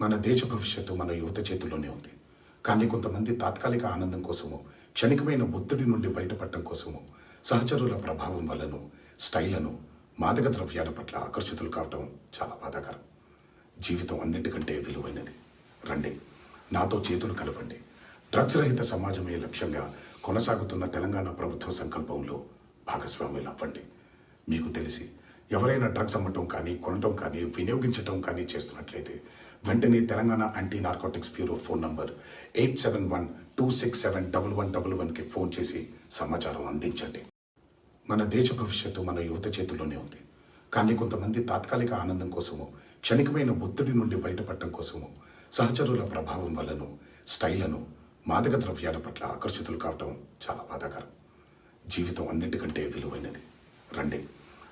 మన దేశ భవిష్యత్తు మన యువత చేతుల్లోనే ఉంది. కానీ కొంతమంది తాత్కాలిక ఆనందం కోసము క్షణికమైన ఒత్తిడి నుండి బయటపడటం కోసము సహచరుల ప్రభావం వల్లను స్టైలను మాదక ద్రవ్యాల పట్ల ఆకర్షితులు కావటం చాలా బాధాకరం. జీవితం అన్నిటికంటే విలువైనది. రండి నాతో చేతులు కలపండి. డ్రగ్స్ రహిత సమాజమే లక్ష్యంగా కొనసాగుతున్న తెలంగాణ ప్రభుత్వ సంకల్పంలో భాగస్వాములు అవ్వండి మీకు తెలిసి ఎవరైనా డ్రగ్స్ అమ్మటం కానీ కొనటం కానీ వినియోగించటం కానీ చేస్తున్నట్లయితే వెంటనే Telangana anti narcotics bureau phone number eight seven one two six seven double one double వన్కి ఫోన్ చేసి సమాచారం అందించండి. మన దేశ భవిష్యత్తు మన యువత చేతుల్లోనే ఉంది. కానీ కొంతమంది తాత్కాలిక ఆనందం కోసము క్షణికమైన ఒత్తిడి నుండి బయటపడటం కోసము సహచరుల ప్రభావం వల్లను స్టైలను మాదక ద్రవ్యాల పట్ల ఆకర్షితులు కావటం చాలా బాధాకరం. జీవితం అన్నిటికంటే విలువైనది. రండి.